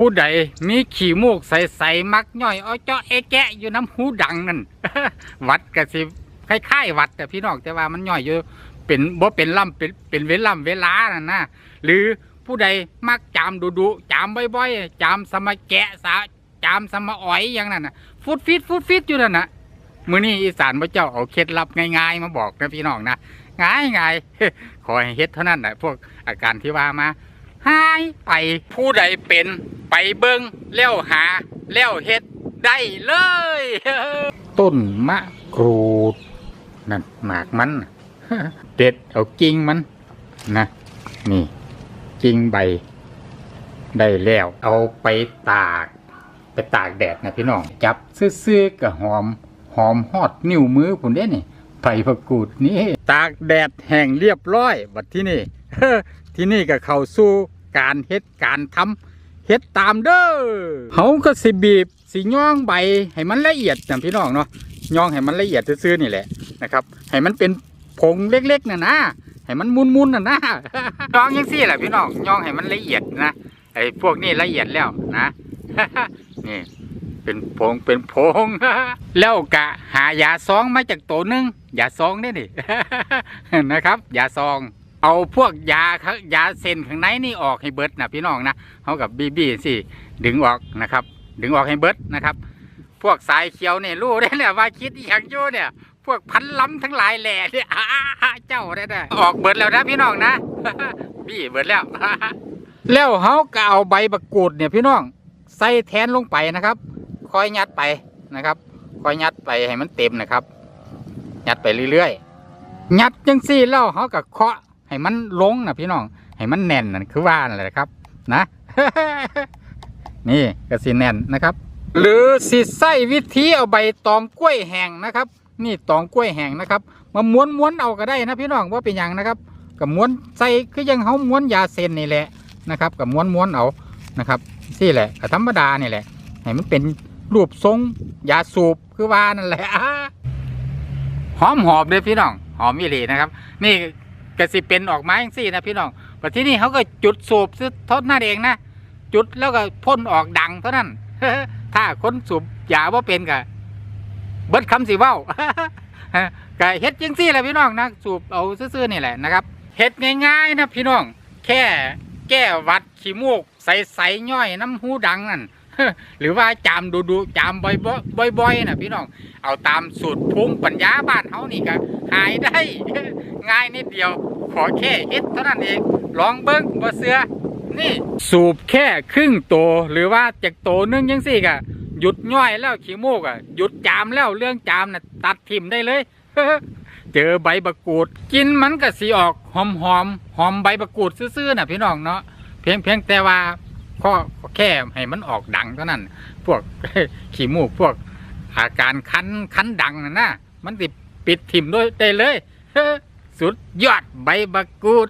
ผู้ใดมีขี้มูกใสๆมักย่อยอ้อเจาะเอแกะอยู่น้ำหูดังนั่น วัดกะสิคล้ายๆวัดแต่พี่น้องแต่ว่ามันย่อยอยู่เป็นบ่เป็นล่ำเป็นเป็นเวล่ำเวลานั่นนะหรือผู้ใดมักจามดุดุจามบ่อยๆจามสมาแกะสาจามสมาอ้อยอย่างนั้นนะฟุดฟิตฟุดฟิตอยู่นั่นนะมื้อนี้อีสานพระเจ้าเอาเคล็ดลับง่ายๆ มาบอกนะพี่น้องนะง่ายๆขอให้เฮ็ดเท่านั้นแหละพวกอาการที่ว่ามา หายไปผู้ใดเป็นไปเบิงแล้วหาแล้วเฮ็ดได้เลย ต้นมะกรูดนั่นหมากมันเด็ดเอากิ่งมันนะนี่กิ่งใบ ได้แล้ว เอาไปตาก ไปตากแดดนะพี่น้อง จับซื้อๆกับหอม หอมฮอดนิ้วมือผมเด้นี่ใบผักกูดนี่ ตากแดดแห้งเรียบร้อยบัดที่นี่ ที่นี่ก็เข้าสู่การเฮ็ดการทำเฮ็ดตามเด้อเฮาก็สิบีบสิย่องใบให้มันละเอียดนะพี่น้องเนาะย่องให้มันละเอียดซื่อๆนี่แหละนะครับ ให้มันเป็นผงเล็กๆน่ะนะให้มันมุนๆน่ะนะย่องยังซี่แหละพี่น้องย่องให้มันละเอียดนะไอ้พวกนี้ละเอียดแล้วนะนี่เป็นผงเป็นผงแล้วกะหายาซองมาจากตัวหนึงยาซองนี่นี่นะครับยาซอง เอาพวกยาข้างยาเส้นข้างในนี่ออกให้เบิดนะพี่น้องนะเขากับบีบีสิดึงออกนะครับ ดึงออกให้เบิดนะครับ พวกสายเขียวเนี่ยรู้ได้แหละว่าคิดอย่างยู่เนี่ย พวกพันล้ำทั้งหลายแหล่เนี่ยเจ้าได้ได้ออกเบิดแล้วนะพี่น้องนะบี้เบิดแล้ว แล้วเขาก็เอาใบบักกูดเนี่ยพี่น้องใส่แทนลงไปนะครับคอยยัดไปนะครับคอยยัดไปให้มันเต็มนะครับ ยัดไปเรื่อยๆยัดจังซี่แล้วเขาก็เคาะ ให้มันลงนะพี่น้อง ให้มันแน่นนั่นคือว่านั่นแหละครับ นะ นี่ก็สิแน่นนะครับ หรือสิใส่วิธีเอาใบตองกล้วยแห้งนะครับ นี่ตองกล้วยแห้งนะครับมาม้วนม้วนๆเอาก็ได้นะพี่น้องว่าเป็นอย่างนะครับกับม้วนใส่คือยังเขาม้วนยาเส้นนี่แหละนะครับกับม้วนม้วนๆเอานะครับนี่แหละก็ธรรมดานี่แหละให้มันเป็นรูปทรงยาสูบคือว่านั่นแหละหอมหอมเลยพี่น้องหอมอีหลีนะครับ นี่ ก็สิเป็นออกมาอย่างสี่นะพี่น้องแต่ที่นี่เขาก็จุดสูบซื้อทดหน้าเองนะจุดแล้วก็พ่นออกดังเท่านั้นถ้าคนสูบยาว่าเป็นก็เบิดคำสิเว้าก็เฮ็ดจังซี่แหละพี่น้องนะสูบเอาซื่อๆนี่แหละนะครับเฮ็ดง่ายๆนะพี่น้อง แค่แก้วัดขี้มูกใสๆย่อยน้ำหูดังนั่นหรือว่าจามดูดูจามบ่อยๆบ่อยๆนะพี่น้อง เอาตามสูตรภูมิปัญญาบ้านเฮานี่ก็หายได้ ง่ายนิดเดียว ขอแค่เฮ็ดเท่านั้นเอง ลองเบิ้งบ่เสือนี่สูบแค่ครึ่งโตหรือว่าจากโตนึงยังสี่กะหยุดย่อยแล้วขี้มูกอะหยุดจามแล้วเรื่องจามน่ะตัดทิมได้เลยเจอใบบักกูด กินมันก็สีออกหอมหอมหอมใบบักกูดซื่อๆน่ะพี่น้องเนาะเพียงเพียงแต่ว่าข้อแค่ให้มันออกดังเท่านั้น พวกขี้มูกพวกอาการคันคันดังน่ะนะมันติปิดทิมด้วยได้เลย สุดยอดใบบักกูด